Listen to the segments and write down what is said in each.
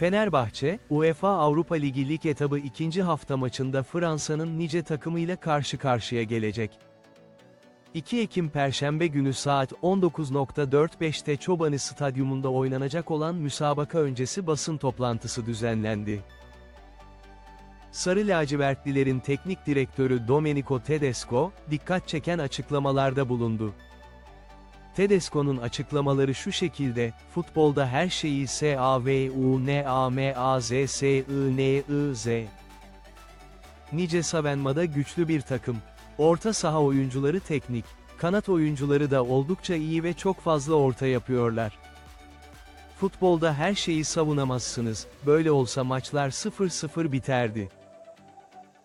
Fenerbahçe, UEFA Avrupa Ligi lig etabı ikinci hafta maçında Fransa'nın nice takımıyla karşı karşıya gelecek. 2 Ekim Perşembe günü saat 19.45'te Çobanı Stadyumunda oynanacak olan müsabaka öncesi basın toplantısı düzenlendi. Sarı lacivertlilerin teknik direktörü Domenico Tedesco, dikkat çeken açıklamalarda bulundu. Tedesco'nun açıklamaları şu şekilde, futbolda her şeyi S-A-V-U-N-A-M-A-Z-S-I-N-I-Z. Nice Savenma'da güçlü bir takım. Orta saha oyuncuları teknik, kanat oyuncuları da oldukça iyi ve çok fazla orta yapıyorlar. Futbolda her şeyi savunamazsınız, böyle olsa maçlar 0-0 biterdi.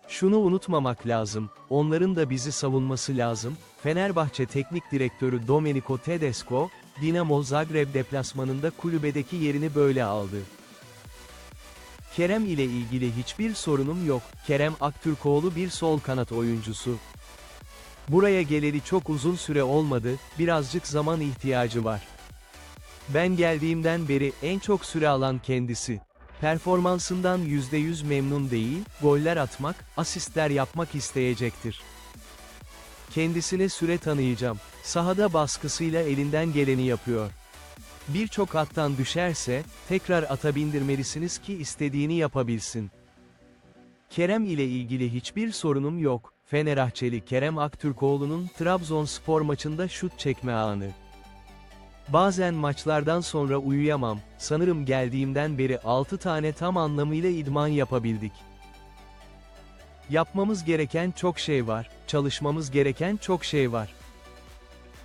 Şunu unutmamak lazım, onların da bizi savunması lazım, Fenerbahçe Teknik Direktörü Domenico Tedesco, Dinamo Zagreb deplasmanında kulübedeki yerini böyle aldı. Kerem ile ilgili hiçbir sorunum yok, Kerem Aktürkoğlu bir sol kanat oyuncusu. Buraya geleli çok uzun süre olmadı, birazcık zaman ihtiyacı var. Ben geldiğimden beri en çok süre alan kendisi. Performansından %100 memnun değil, goller atmak, asistler yapmak isteyecektir. Kendisine süre tanıyacağım. Sahada baskısıyla elinden geleni yapıyor. Birçok attan düşerse, tekrar ata bindirmelisiniz ki istediğini yapabilsin. Kerem ile ilgili hiçbir sorunum yok. Fenerbahçeli Kerem Aktürkoğlu'nun Trabzonspor maçında şut çekme anı. Bazen maçlardan sonra uyuyamam, sanırım geldiğimden beri 6 tane tam anlamıyla idman yapabildik. Yapmamız gereken çok şey var, çalışmamız gereken çok şey var.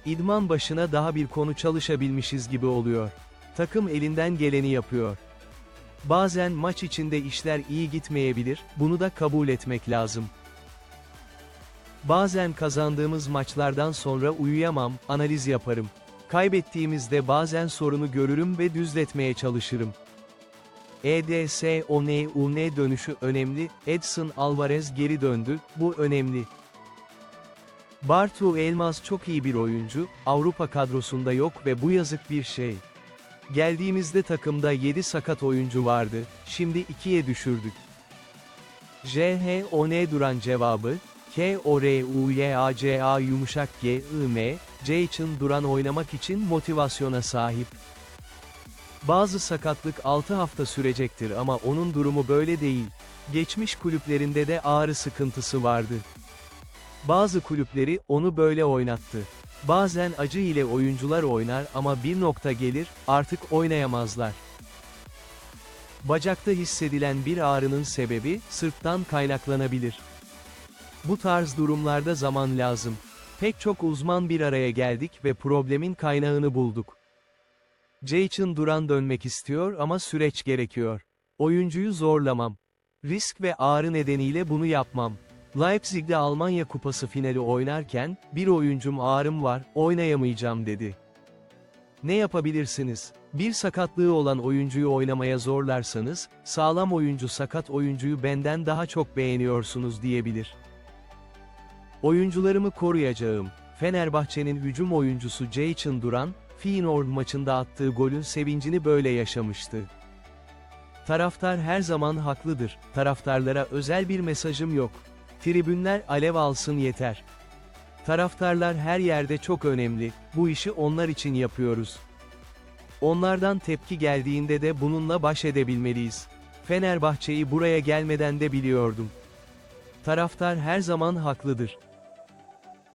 İdman başına daha bir konu çalışabilmişiz gibi oluyor. Takım elinden geleni yapıyor. Bazen maç içinde işler iyi gitmeyebilir, bunu da kabul etmek lazım. Bazen kazandığımız maçlardan sonra uyuyamam, analiz yaparım. Kaybettiğimizde bazen sorunu görürüm ve düzletmeye çalışırım. E EDS ONUN dönüşü önemli, Edson Alvarez geri döndü, bu önemli. Bartu Elmas çok iyi bir oyuncu, Avrupa kadrosunda yok ve bu yazık bir şey. Geldiğimizde takımda 7 sakat oyuncu vardı, şimdi 2'ye düşürdük. JH ON duran cevabı, K O R U Y A C A yumuşak G I M, İçin duran oynamak için motivasyona sahip. Bazı sakatlık 6 hafta sürecektir ama onun durumu böyle değil. Geçmiş kulüplerinde de ağrı sıkıntısı vardı. Bazı kulüpleri onu böyle oynattı. Bazen acı ile oyuncular oynar ama bir nokta gelir, artık oynayamazlar. Bacakta hissedilen bir ağrının sebebi, sırttan kaynaklanabilir. Bu tarz durumlarda zaman lazım. Pek çok uzman bir araya geldik ve problemin kaynağını bulduk. Jason Duran dönmek istiyor ama süreç gerekiyor. Oyuncuyu zorlamam. Risk ve ağrı nedeniyle bunu yapmam. Leipzig'de Almanya Kupası finali oynarken, bir oyuncum ağrım var, oynayamayacağım dedi. Ne yapabilirsiniz? Bir sakatlığı olan oyuncuyu oynamaya zorlarsanız, sağlam oyuncu sakat oyuncuyu benden daha çok beğeniyorsunuz diyebilir. Oyuncularımı koruyacağım. Fenerbahçe'nin hücum oyuncusu Jason Duran, Feyenoord maçında attığı golün sevincini böyle yaşamıştı. Taraftar her zaman haklıdır. Taraftarlara özel bir mesajım yok. Tribünler alev alsın yeter. Taraftarlar her yerde çok önemli. Bu işi onlar için yapıyoruz. Onlardan tepki geldiğinde de bununla baş edebilmeliyiz. Fenerbahçe'yi buraya gelmeden de biliyordum. Taraftar her zaman haklıdır.